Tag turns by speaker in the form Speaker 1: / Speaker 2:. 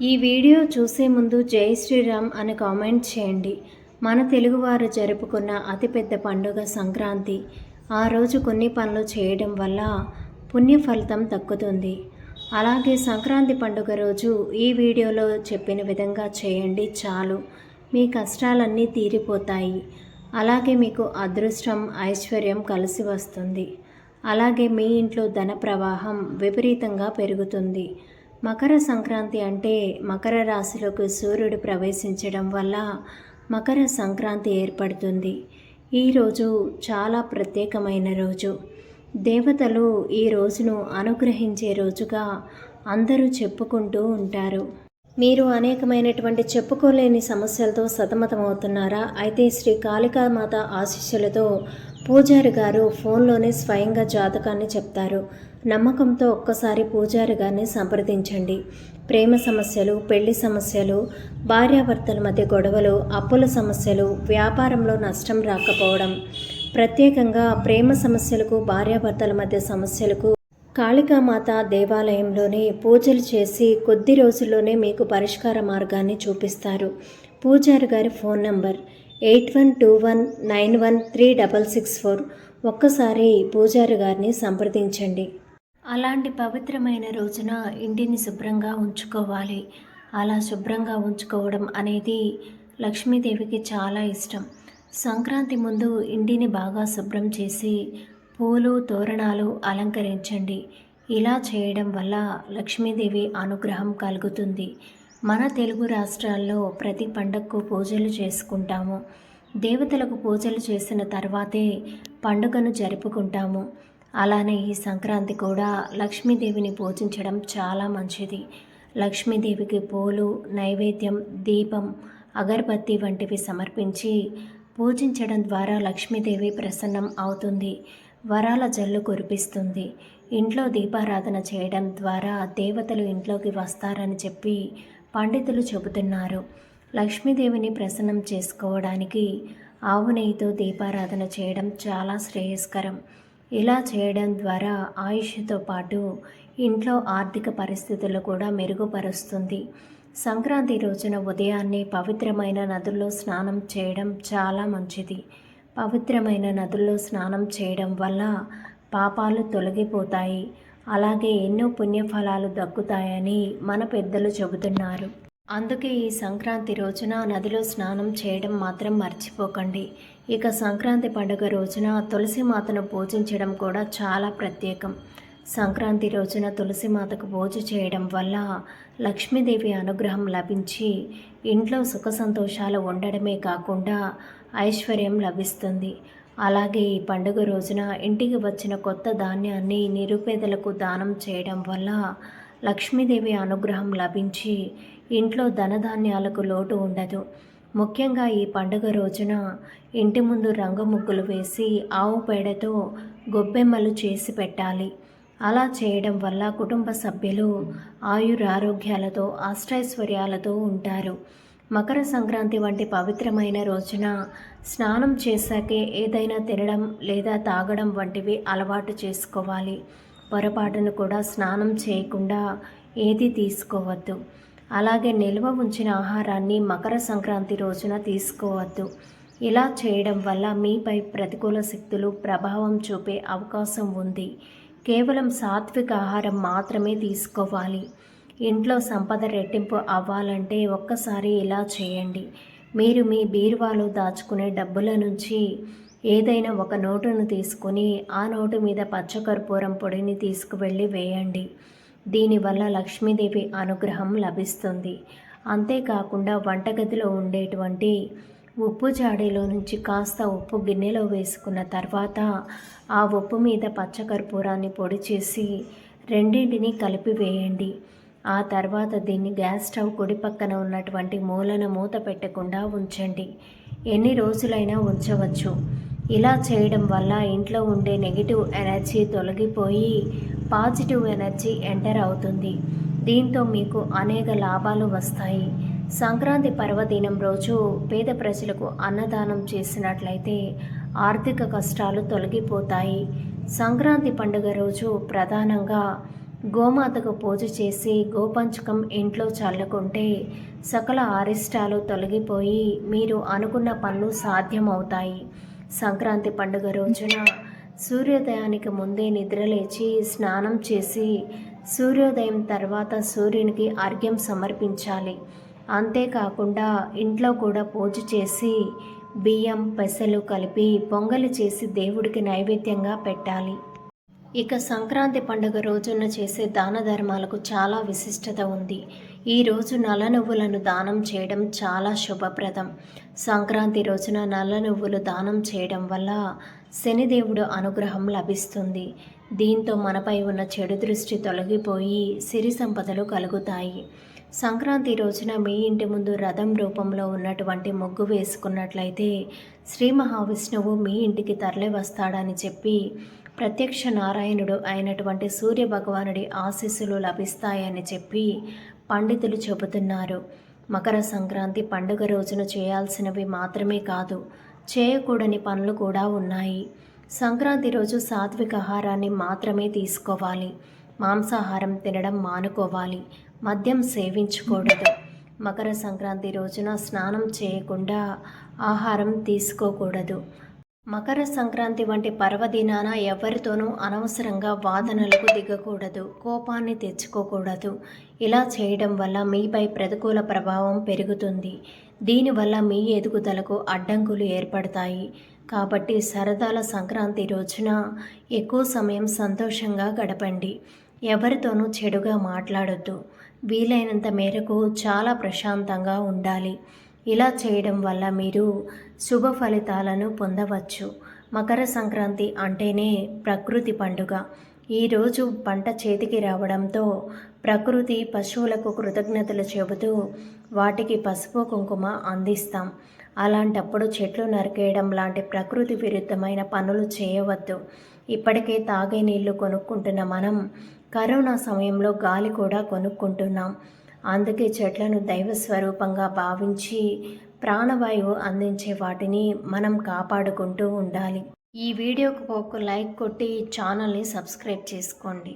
Speaker 1: ఈ వీడియో చూసే ముందు జై శ్రీరామ్ అని కామెంట్ చేయండి. మన తెలుగువారు జరుపుకున్న అతిపెద్ద పండుగ సంక్రాంతి. ఆ రోజు కొన్ని పనులు చేయడం వల్ల పుణ్య ఫలితం తక్కుతుంది అలాగే సంక్రాంతి పండుగ రోజు ఈ వీడియోలో చెప్పిన విధంగా చేయండి చాలు. మీ కష్టాలన్నీ తీరిపోతాయి. అలాగే మీకు అదృష్టం ఐశ్వర్యం కలిసి వస్తుంది. అలాగే మీ ఇంట్లో ధన ప్రవాహం విపరీతంగా పెరుగుతుంది. మకర సంక్రాంతి అంటే మకర రాశిలోకి సూర్యుడు ప్రవేశించడం వల్ల మకర సంక్రాంతి ఏర్పడుతుంది. ఈరోజు చాలా ప్రత్యేకమైన రోజు. దేవతలు ఈ రోజును అనుగ్రహించే రోజుగా అందరూ చెప్పుకుంటూ ఉంటారు. మీరు అనేకమైనటువంటి చెప్పుకోలేని సమస్యలతో సతమతమవుతున్నారా? అయితే శ్రీ కాళికామాత ఆశీస్సులతో పూజారి గారు ఫోన్లోనే స్వయంగా జాతకాన్ని చెప్తారు. నమ్మకంతో ఒక్కసారి పూజారి గారిని సంప్రదించండి. ప్రేమ సమస్యలు పెళ్ళి సమస్యలు భార్యాభర్తల మధ్య గొడవలు అప్పుల సమస్యలు వ్యాపారంలో నష్టం రాకపోవడం ప్రత్యేకంగా ప్రేమ సమస్యలకు భార్యాభర్తల మధ్య సమస్యలకు కాళికామాత దేవాలయంలోనే పూజలు చేసి కొద్ది రోజుల్లోనే మీకు పరిష్కార మార్గాన్ని చూపిస్తారు. పూజారి గారి phone number eight one two one nine one three double six four. ఒక్కసారి పూజారి గారిని సంప్రదించండి. అలాంటి పవిత్రమైన రోజున ఇంటిని శుభ్రంగా ఉంచుకోవాలి. అలా శుభ్రంగా ఉంచుకోవడం అనేది లక్ష్మీదేవికి చాలా ఇష్టం. సంక్రాంతి ముందు ఇంటిని బాగా శుభ్రం చేసి పూలు తోరణాలు అలంకరించండి. ఇలా చేయడం వల్ల లక్ష్మీదేవి అనుగ్రహం కలుగుతుంది. మన తెలుగు రాష్ట్రాల్లో ప్రతి పండగకు పూజలు చేసుకుంటాము. దేవతలకు పూజలు చేసిన తర్వాతే పండుగను జరుపుకుంటాము. అలానే ఈ సంక్రాంతి కూడా లక్ష్మీదేవిని పూజించడం చాలా మంచిది. లక్ష్మీదేవికి పూలు నైవేద్యం దీపం అగరబత్తి వంటివి సమర్పించి పూజించడం ద్వారా లక్ష్మీదేవి ప్రసన్నం అవుతుంది. వరాల జల్లు కురిపిస్తుంది. ఇంట్లో దీపారాధన చేయడం ద్వారా దేవతలు ఇంట్లోకి వస్తారని చెప్పి పండితులు చెబుతున్నారు. లక్ష్మీదేవిని ప్రసన్నం చేసుకోవడానికి ఆవు నెయ్యితో దీపారాధన చేయడం చాలా శ్రేయస్కరం. ఇలా చేయడం ద్వారా ఆయుష్తో పాటు ఇంట్లో ఆర్థిక పరిస్థితులు కూడా మెరుగుపరుస్తుంది. సంక్రాంతి రోజున ఉదయాన్నే పవిత్రమైన నదుల్లో స్నానం చేయడం చాలా మంచిది. పవిత్రమైన నదుల్లో స్నానం చేయడం వల్ల పాపాలు తొలగిపోతాయి. అలాగే ఎన్నో పుణ్యఫలాలు దక్కుతాయని మన పెద్దలు చెబుతున్నారు. అందుకే ఈ సంక్రాంతి రోజున నదిలో స్నానం చేయడం మాత్రం మర్చిపోకండి. ఇక సంక్రాంతి పండుగ రోజున తులసి మాతను పూజించడం కూడా చాలా ప్రత్యేకం. సంక్రాంతి రోజున తులసి మాతకు పూజ చేయడం వల్ల లక్ష్మీదేవి అనుగ్రహం లభించి ఇంట్లో సుఖ సంతోషాలు ఉండడమే కాకుండా ఐశ్వర్యం లభిస్తుంది. అలాగే ఈ పండుగ రోజున ఇంటికి వచ్చిన కొత్త ధాన్యాన్ని నిరుపేదలకు దానం చేయడం వల్ల లక్ష్మీదేవి అనుగ్రహం లభించి ఇంట్లో ధనధాన్యాలకు లోటు ఉండదు. ముఖ్యంగా ఈ పండుగ రోజున ఇంటి ముందు రంగు ముగ్గులు వేసి ఆవు పేడతో గొబ్బెమ్మలు చేసి పెట్టాలి. అలా చేయడం వల్ల కుటుంబ సభ్యులు ఆయురారోగ్యాలతో అష్టైశ్వర్యాలతో ఉంటారు. మకర సంక్రాంతి వంటి పవిత్రమైన రోజున స్నానం చేశాకే ఏదైనా తినడం లేదా తాగడం వంటివి అలవాటు చేసుకోవాలి. పొరపాటును కూడా స్నానం చేయకుండా ఏది తీసుకోవద్దు. అలాగే నిల్వ ఉంచిన ఆహారాన్ని మకర సంక్రాంతి రోజున తీసుకోవద్దు. ఇలా చేయడం వల్ల మీపై ప్రతికూల శక్తులు ప్రభావం చూపే అవకాశం ఉంది. కేవలం సాత్విక ఆహారం మాత్రమే తీసుకోవాలి. ఇంట్లో సంపద రెట్టింపు అవ్వాలంటే ఒక్కసారి ఇలా చేయండి. మీరు మీ బీరువాలో దాచుకునే డబ్బుల నుంచి ఏదైనా ఒక నోటును తీసుకొని ఆ నోటు మీద పచ్చకర్పూరం పొడిని తీసుకువెళ్ళి వేయండి. దీనివల్ల లక్ష్మీదేవి అనుగ్రహం లభిస్తుంది. అంతేకాకుండా వంటగదిలో ఉండేటువంటి ఉప్పు జాడీలో నుంచి కాస్త ఉప్పు గిన్నెలో వేసుకున్న తర్వాత ఆ ఉప్పు మీద పచ్చకర్పూరాన్ని పొడి చేసి రెండింటిని కలిపి వేయండి. ఆ తర్వాత దీన్ని గ్యాస్ స్టవ్ కుడి పక్కన ఉన్నటువంటి మూలన మూత పెట్టకుండా ఉంచండి. ఎన్ని రోజులైనా ఉంచవచ్చు. ఇలా చేయడం వల్ల ఇంట్లో ఉండే నెగిటివ్ ఎనర్జీ తొలగిపోయి పాజిటివ్ ఎనర్జీ ఎంటర్ అవుతుంది. దీంతో మీకు అనేక లాభాలు వస్తాయి. సంక్రాంతి పర్వదినం రోజు పేద ప్రజలకు అన్నదానం చేసినట్లయితే ఆర్థిక కష్టాలు తొలగిపోతాయి. సంక్రాంతి పండుగ రోజు ప్రధానంగా గోమాతకు పూజ చేసి గోపంచకం ఇంట్లో చల్లుకుంటే సకల అరిష్టాలు తొలగిపోయి మీరు అనుకున్న పనులు సాధ్యమవుతాయి. సంక్రాంతి పండుగ రోజున సూర్యోదయానికి ముందే నిద్రలేచి స్నానం చేసి సూర్యోదయం తర్వాత సూర్యునికి అర్ఘ్యం సమర్పించాలి. అంతేకాకుండా ఇంట్లో కూడా పూజ చేసి బియ్యం పెసలు కలిపి పొంగలి చేసి దేవుడికి నైవేద్యంగా పెట్టాలి. ఇక సంక్రాంతి పండుగ రోజున చేసే దాన ధర్మాలకు చాలా విశిష్టత ఉంది. ఈరోజు నల్ల నువ్వులను దానం చేయడం చాలా శుభప్రదం. సంక్రాంతి రోజున నల్ల నువ్వులు దానం చేయడం వల్ల శనిదేవుడు అనుగ్రహం లభిస్తుంది. దీంతో మనపై ఉన్న చెడు దృష్టి తొలగిపోయి సిరి సంపదలు కలుగుతాయి. సంక్రాంతి రోజున మీ ఇంటి ముందు రథం రూపంలో ఉన్నటువంటి ముగ్గు వేసుకున్నట్లయితే శ్రీ మహావిష్ణువు మీ ఇంటికి తరలి వస్తాడని చెప్పి ప్రత్యక్ష నారాయణుడు అయినటువంటి సూర్య భగవానుడి ఆశీస్సులు లభిస్తాయని చెప్పి పండితులు చెబుతున్నారు మకర సంక్రాంతి పండుగ రోజున చేయాల్సినవి మాత్రమే కాదు చేయకూడని పనులు కూడా ఉన్నాయి. సంక్రాంతి రోజు సాత్విక ఆహారాన్ని మాత్రమే తీసుకోవాలి. మాంసాహారం తినడం మానుకోవాలి. మద్యం సేవించకూడదు. మకర సంక్రాంతి రోజున స్నానం చేయకుండా ఆహారం తీసుకోకూడదు. మకర సంక్రాంతి వంటి పర్వదినాన ఎవరితోనూ అనవసరంగా వాదనలకు దిగకూడదు కోపాన్ని తెచ్చుకోకూడదు. ఇలా చేయడం వల్ల మీపై ప్రతికూల ప్రభావం పెరుగుతుంది. దీనివల్ల మీ ఎదుగుదలకు అడ్డంకులు ఏర్పడతాయి. కాబట్టి సరదాల సంక్రాంతి రోజున ఎక్కువ సమయం సంతోషంగా గడపండి. ఎవరితోనూ చెడుగా మాట్లాడొద్దు. వీలైనంత మేరకు చాలా ప్రశాంతంగా ఉండాలి. ఇలా చేయడం వల్ల మీరు శుభ ఫలితాలను పొందవచ్చు. మకర సంక్రాంతి అంటేనే ప్రకృతి పండుగ. ఈరోజు పంట చేతికి రావడంతో ప్రకృతి పశువులకు కృతజ్ఞతలు చెబుతూ వాటికి పసుపు కుంకుమ అందిస్తాం. అలాంటప్పుడు చెట్లు నరికేయడం లాంటి ప్రకృతి విరుద్ధమైన పనులు చేయవద్దు. ఇప్పటికే తాగే నీళ్ళు కొనుక్కుంటున్న మనం కరోనా సమయంలో గాలి కూడా కొనుక్కుంటున్నాం. అందుకే చెట్లను దైవ స్వరూపంగా భావించి ప్రాణవాయువు అందించే వాటిని మనం కాపాడుకుంటూ ఉండాలి. ఈ వీడియోకు ఒక లైక్ కొట్టి ఛానల్ని సబ్స్క్రైబ్ చేసుకోండి.